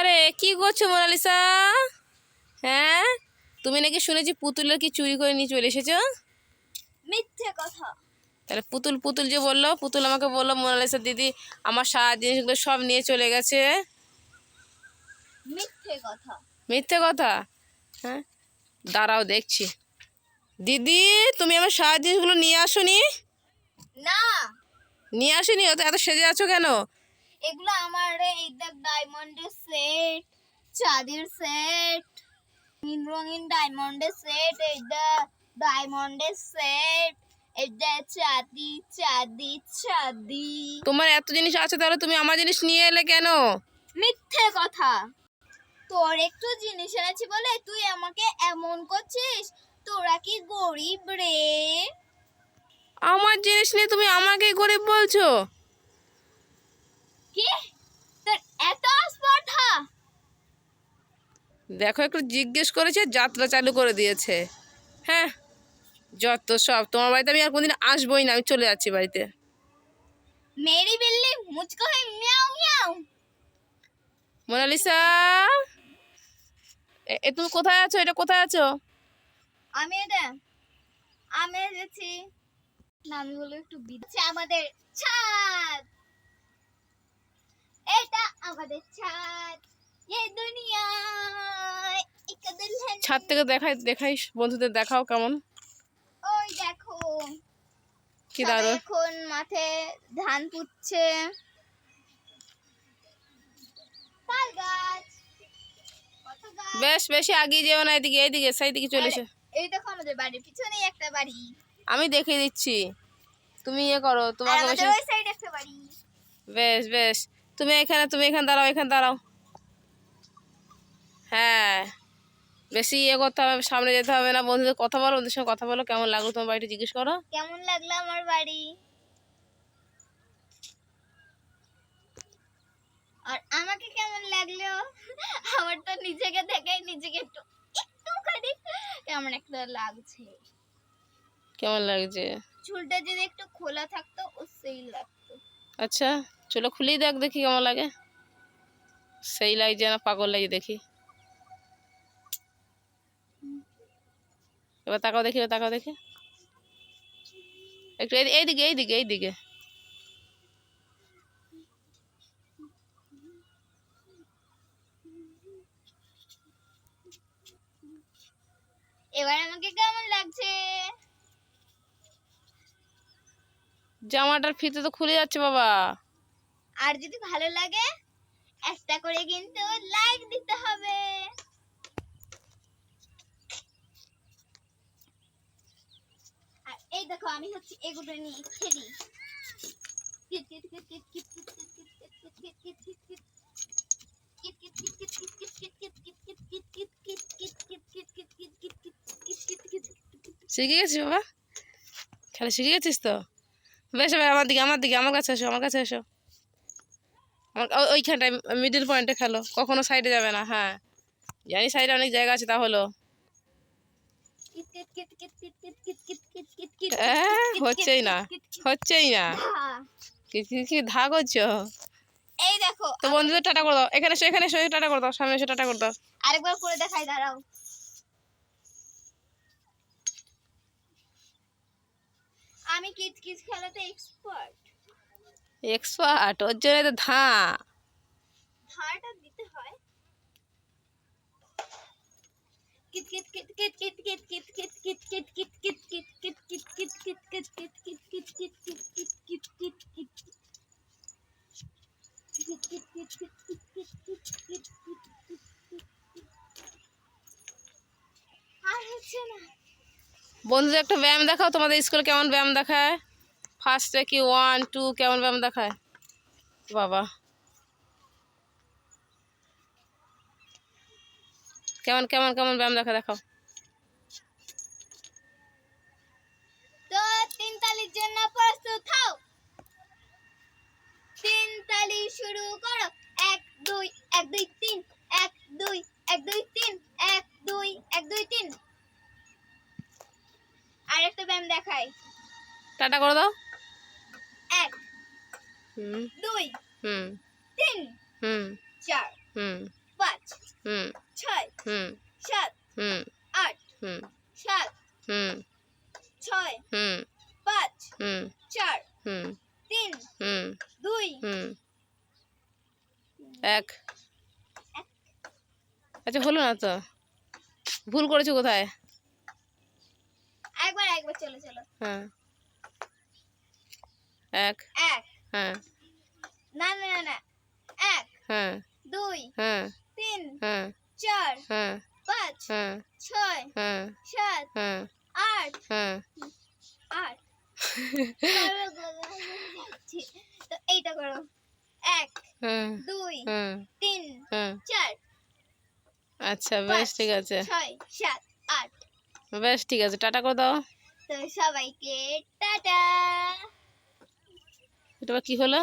আরে কি করছ মোনালিসা? হ্যাঁ? তুমি নাকি শুনেছি পুতুলের কি চুরি করে নিয়ে চলে এসেছ? মিথ্যে কথা। তাহলে পুতুল পুতুল যে বলল পুতুল আমাকে বলল মোনালিসা দিদি আমার সারা জিনিসগুলো সব নিয়ে চলে গেছে। মিথ্যে কথা। মিথ্যে কথা? হ্যাঁ? দাঁড়াও দেখছি। দিদি তুমি আমার সারা জিনিসগুলো নিয়ে আসোনি? না। নিয়ে আসিনি? এত সেজে আছো কেন? এগুলো আমার এই দেখ ডায়মন্ডের সেট চাঁদের সেট রঙিন রঙিন ডায়মন্ডের সেট এই দেখ ডায়মন্ডের সেট তোমার এত জিনিস আছে তাহলে তুমি আমার জিনিস নিয়ে এলে কেন? মিথ্যে কথা। তোর একটু জিনিস এনেছি বলে তুই আমাকে এমন করছিস? তোরা কি গরিব রে? আমার জিনিস নিয়ে তুমি আমাকে গরিব বলছো কি তোর এত স্পর্ধা দেখো একটু জিজ্ঞেস করেছে যাত্রা চালু করে দিয়েছে। হ্যাঁ যত সব। তোমার বাড়িতে আমি আর কোনদিন আসবোই না আমি চলে যাচ্ছি বাড়িতে। মেরি বিল্লি মুঝকো হে মিয়াও মিয়াও। মোনালিসা! এ- তুমি কোথায় আছো? এটা কোথায় আছো? আমি এটা আমি এসেছি। না আমি বলে একটু বিচ্ছে আমাদের ছাদ। এটা আমাদের ছাদ। ছাদ থেকে দেখাই দেখাই বন্ধুদের দেখাও কেমন। ওই দেখো। কি দারুণ। এখন মাঠে ধান পুচ্ছে বেশ বেশি আগিয়ে যেও না এদিকে এইদিকে সেই দিকে চলে এসো। এই দেখো আমাদের বাড়ির পিছনেই একটা বাড়ি। আমি দেখিয়ে দিচ্ছি। তুমি ইয়ে করো তোমাকে বেশ বেশ। তুমি এখানে তুমি এখানে দাঁড়াও এখানে দাঁড়াও। হ্যাঁ। বেশি ইয়ে করতে হবে সামনে যেতে হবে না। বন্ধুদের কথা বলো ওদের সঙ্গে কথা বলো কেমন লাগল তোমার বাড়িটা জিজ্ঞেস করো। কেমন লাগল আমার বাড়ি? আর আমাকে কেমন লাগল? আমার তো নিজেকে দেখে নিজেকে একটু একটুখানি কেমন একটা লাগছে। কেমন লাগছে? চুলটা যদি একটু খোলা থাকতো ও সেই লাগতো। আচ্ছা চলো খুলেই দেখ দেখি কেমন লাগে। সেই লাগছে না পাগল লাগছে দেখি। এবার তাকাও দেখি তাকাও দেখি। একটু এই- এইদিকে এইদিকে এইদিকে। এবার আমাকে কেমন লাগছে? জামাটার ফিতে তো খুলে যাচ্ছে বাবা। আর যদি ভালো লাগে একটা করে কিন্তু লাইক দিতে হবে। দেখো আমি হচ্ছে এগুলো নিয়ে খেলি শিখে গেছি বাবা খেলা শিখে গেছিস তো বেশ ভাই আমার দিকে আমার দিকে আমার কাছে এসো আমার কাছে এসো আমার ওইখানটায় মিডিল পয়েন্টে খেলো কখনো সাইডে যাবে না হ্যাঁ জানি সাইডে অনেক জায়গা আছে তাহলেও হচ্ছেই না হচ্ছেই না। ধা করছ এই দেখো তো বন্ধুদের টাটা করে দাও। এখানে এসো এখানে এসো টাটা করে দাও সামনে এসে টাটা করে দাও। আরেকবার করে দেখাই দাঁড়াও। আমি কিচ কিচ খেলাতে এক্সপার্ট এক্সপার্ট ওর জন্য তো ধা। ধারটা দিতে হয়। কিট কিট কিট বন্ধুদের একটা ব্যায়াম দেখাও, তোমাদের স্কুলে কেমন ব্যায়াম দেখায়? ফার্স্টে কি ওয়ান টু কেমন ব্যায়াম দেখায়? বাবা। কেমন কেমন কেমন ব্যায়াম দেখা দেখাও। ব্যায়াম দেখাই। টাটা করে দাও। এক হুম। দুই হুম। তিন হুম। চার হুম। হুম। ছয় হুম। সাত হুম। আট হুম। সাত হুম। ছয় হুম। পাঁচ হুম। চার হুম। তিন হুম। দুই হুম। এক। আচ্ছা হলো না তো? ভুল করেছ কোথায়? চলো চলো। হ্যাঁ। এক। এক। হ্যাঁ। না না না না। এক হ্যাঁ। দুই হ্যাঁ। তিন হ্যাঁ। চার হ্যাঁ। পাঁচ হ্যাঁ। ছয় হ্যাঁ। সাত হ্যাঁ। আট। হ্যাঁ। আট। তো এইটা করো। এক হ্যাঁ। দুই হ্যাঁ। তিন হ্যাঁ। চার। আচ্ছা বেশ ঠিক আছে। ছয় সাত আট। বেশ ঠিক আছে। টাটা করে দাও। তো সবাইকে টাটা। এটা কি হলো?